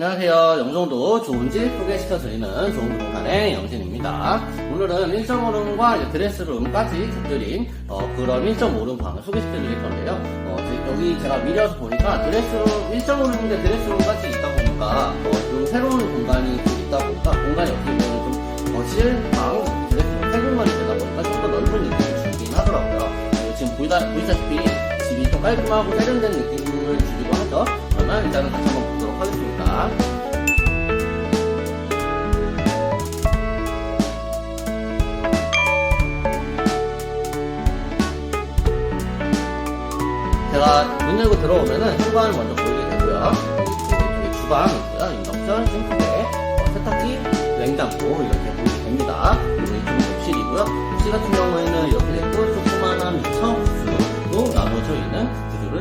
안녕하세요. 영종도 좋은 집 소개시켜드리는 좋은 부동산의 영진입니다. 오늘은 1.5룸과 드레스룸까지 곁들인 어, 그런 1.5룸 방을 소개시켜드릴 건데요. 어, 제- 여기 제가 미리와서 보니까 드레스룸 1.5룸인데 드레스룸까지 있다 보니까 어, 좀 새로운 공간이 좀 있다 보니까 공간이 어떻게 보면 좀 거실, 방, 드레스룸 세 공간이 되다 보니까 좀 더 넓은 느낌을 주긴 하더라고요. 그리고 지금 보이다, 보이다시피 집이 좀 깔끔하고 세련된 느낌을 주기도 하죠. 그러면 일단은 같이 한번 제가 문 열고 들어오면은 현관을 먼저 보이게 되고요. 이쪽에 주방 있고요. 인덕션, 싱크대, 어, 세탁기, 냉장고 이렇게 보이게 됩니다. 그리고 이쪽은 욕실이고요. 욕실 같은 경우에는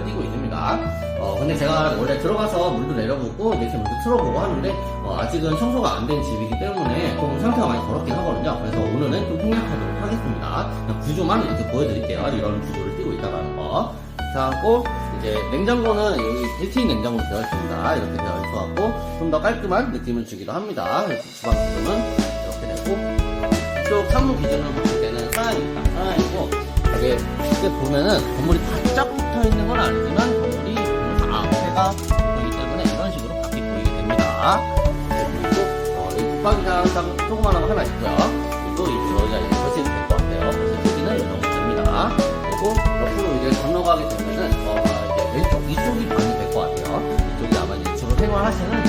띠고 있습니다. 어, 근데 제가 원래 들어가서 물도 내려보고 이렇게 물도 틀어보고 하는데 어, 아직은 청소가 안 된 집이기 때문에 좀 상태가 많이 더럽긴 하거든요. 그래서 오늘은 좀 생략하도록 하겠습니다. 구조만 이렇게 보여드릴게요. 이런 구조를 띠고 있다는 거. 자, 하고 이제 냉장고는 여기 빌트인 냉장고로 되어 있습니다. 이렇게 되어 있어갖고 좀 더 깔끔한 느낌을 주기도 합니다. 주방 구조는 이렇게 되고 이쪽 창문 기준으로 봤을 때는 서양입니다. 서양이고 이게 이렇게 보면은 건물이 바짝 붙어 있는 건 아니지만 건물이 다 앞에가 보이기 때문에 이런 식으로 밖이 보이게 됩니다. 그리고 어, 이 붙박이장 딱 조그만한 거 하나 있고요. 그리고 이 여기가 이제 거실이 될것 같아요. 거실 크기는 이 정도 됩니다. 그리고 옆으로 이제 건너가게 되면은 어, 이제 왼쪽 이쪽이 방이 될 것 같아요. 이쪽이 아마 이제 주로 생활하시는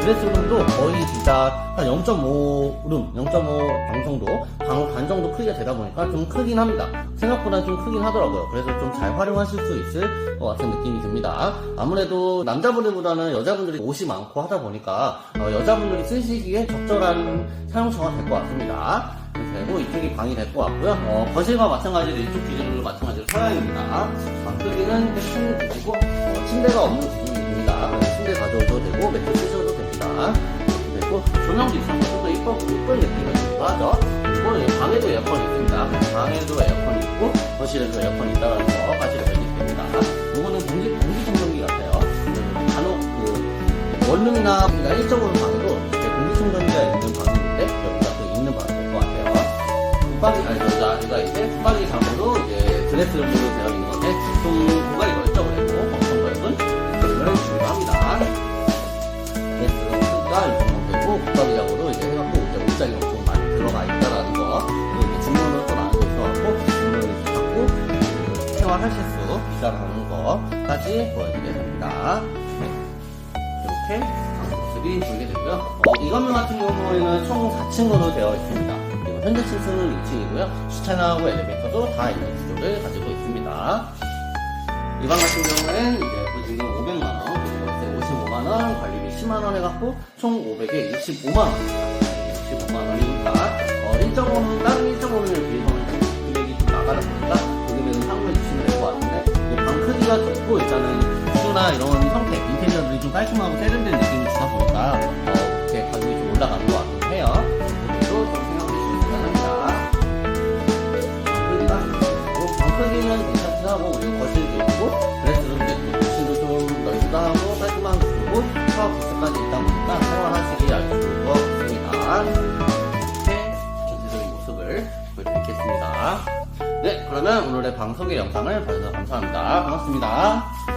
드레스룸도 거의 진짜 한 0.5룸, 0.5방 정도, 방 반 정도 크기가 되다 보니까 좀 크긴 합니다. 생각보다 좀 크긴 하더라고요. 그래서 좀 잘 활용하실 수 있을 것 같은 느낌이 듭니다. 아무래도 남자분들보다는 여자분들이 옷이 많고 하다 보니까 어, 여자분들이 쓰시기에 적절한 사용처가 될 것 같습니다. 되고 이쪽이 방이 될 것 같고요. 어, 거실과 마찬가지로 이쪽 기준으로 마찬가지로 서양입니다. 방 크기는 큰 크기고 어, 침대가 없는 기준입니다. 침대 가져오셔도 되고 매트 쓰셔도 됩니다. 에어컨이 있습니다. 방에도 에어컨이 있고 거실에도 에어컨이 있다는 거 사실 알게 됩니다. 이거는 공기, 공기 청정기 같아요. 그 간혹 그 원룸이나 우리가 일적으로 방에도 이렇게 공기 청정기가 있는 있는데 여기가 또 있는 될것 같아요. 붙박이, 아니, 저, 여기가 이제 붙박이 장으로 이제 드레스룸으로 되어 있는 건데 좀 하실 수 있다라는 거까지 보여드리게 됩니다. 네. 이렇게 방 모습이 보이게 되고요. 어, 이 건물 같은 경우에는 총 4층으로 되어 있습니다. 그리고 현재 층수는 2층이고요. 주차장하고 엘리베이터도 다 있는 구조를 가지고 있습니다. 이 방 같은 경우는 이제 보증금 500만원, 그리고 월세 55만원, 관리비 10만원 해갖고 총 500에 65만원. 65만원이니까, 어, 1.5는, 다른 방 크기가 좋고, 일단은 구조나 이런 형태, 인테리어들이 좀 깔끔하고 세련된 느낌이 주다 보니까, 어, 이렇게 가격이 좀 올라가는 것 같긴 해요. 그러면 오늘의 방 소개 영상을 봐주셔서 감사합니다. 반갑습니다